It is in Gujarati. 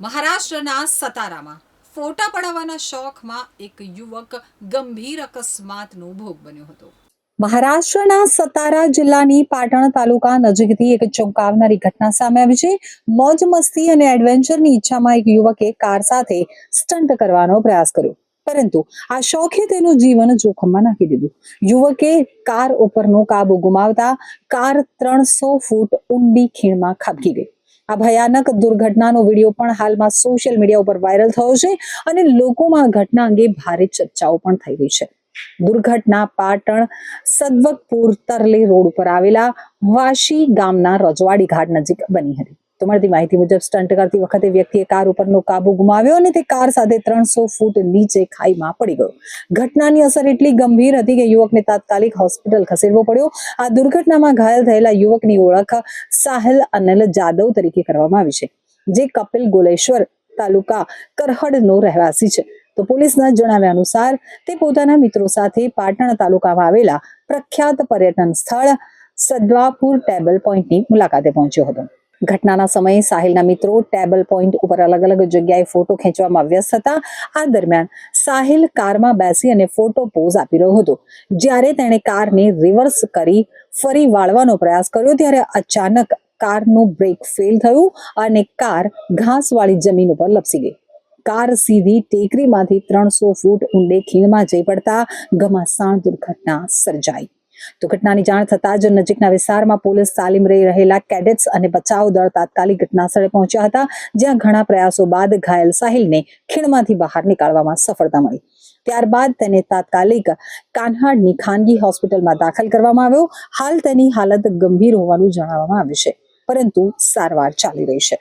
મહારાષ્ટ્રના સતારામાં ફોટા પડાવવાના શોખમાં એક યુવક ગંભીર અકસ્માતનો ભોગ બન્યો હતો. મહારાષ્ટ્રના સતારા જિલ્લાની પાટણ તાલુકા નજીકથી એક ચોંકાવનારી ઘટના સામે આવી છે. મોજ મસ્તી અને એડવેન્ચરની ઈચ્છામાં એક યુવકે કાર સાથે સ્ટન્ટ કરવાનો પ્રયાસ કર્યો. પરંતુ આ શોખે તેનું જીવન જોખમમાં નાખી દીધું. યુવકે કાર ઉપરનો કાબુ ગુમાવતા કાર ત્રણસો ફૂટ ઊંડી ખીણમાં ખાબકી ગઈ. આ ભયાનક દુર્ઘટનાનો વીડિયો પણ હાલમાં સોશિયલ મીડિયા ઉપર વાયરલ થયો છે અને લોકોમાં ઘટના અંગે ભારે ચર્ચાઓ પણ થઈ રહી છે. દુર્ઘટના પાટણ સદવકપુર તરલે રોડ ઉપર આવેલા વાશી ગામના રજવાડી ઘાટ નજીક બની હતી. તો મળતી માહિતી મુજબ સ્ટન્ટ કરતી વખતે વ્યક્તિએ કાર ઉપરનો કાબુ ગુમાવ્યો અને તે કાર સાથે ત્રણસો ફૂટ નીચે ખાઈમાં પડી ગયો. ઘટનાની અસર એટલી ગંભીર હતી કે યુવકને તાત્કાલિક હોસ્પિટલ ખસેડવો પડ્યો. આ દુર્ઘટનામાં ઘાયલ થયેલા યુવકની ઓળખ સાહેલ અનિલ જાદવ તરીકે કરવામાં આવી છે, જે કપિલ ગોલેશ્વર તાલુકા કરહડનો રહેવાસી છે. તો પોલીસના જણાવ્યા અનુસાર, તે પોતાના મિત્રો સાથે પાટણ તાલુકામાં આવેલા પ્રખ્યાત પર્યટન સ્થળ સદવાપુર ટેબલ પોઈન્ટની મુલાકાતે પહોંચ્યો હતો. ઘટનાના સમયે સાહિલના મિત્રો ટેબલ પોઈન્ટ ઉપર અલગ અલગ જગ્યાએ ફોટો ખેંચવામાં વ્યસ્ત હતા. આ દરમિયાન સાહિલ કારમાં બેસી અને ફોટો પોઝ આપી રહ્યો હતો. જ્યારે તેણે કારને રિવર્સ કરી ફરી વાળવાનો પ્રયાસ કર્યો, ત્યારે અચાનક કારનું બ્રેક ફેલ થયું અને કાર ઘાસવાળી જમીન ઉપર લપસી ગઈ. કાર સીધી ટેકરીમાંથી ત્રણસો ફૂટ ઊંડે ખીણમાં જઈ પડતા ઘમાસાણ દુર્ઘટના સર્જાઈ. તો ઘટનાની જાણ થતાં જ નજીકના વિસ્તારમાં પોલીસ તાલીમ રહી રહેલા કેડેટ્સ અને બચાવ દળ તાત્કાલિક ઘટનાસ્થળે પહોંચ્યા હતા, જ્યાં ઘણા પ્રયાસો બાદ ઘાયલ સાહિલને ખીણમાંથી બહાર નીકાળવામાં સફળતા મળી. ત્યારબાદ તેને તાત્કાલિક કાન્હાડની ખાનગી હોસ્પિટલમાં દાખલ કરવામાં આવ્યો. હાલ તેની હાલત ગંભીર હોવાનું જણાવવામાં આવ્યું છે, પરંતુ સારવાર ચાલી રહી છે.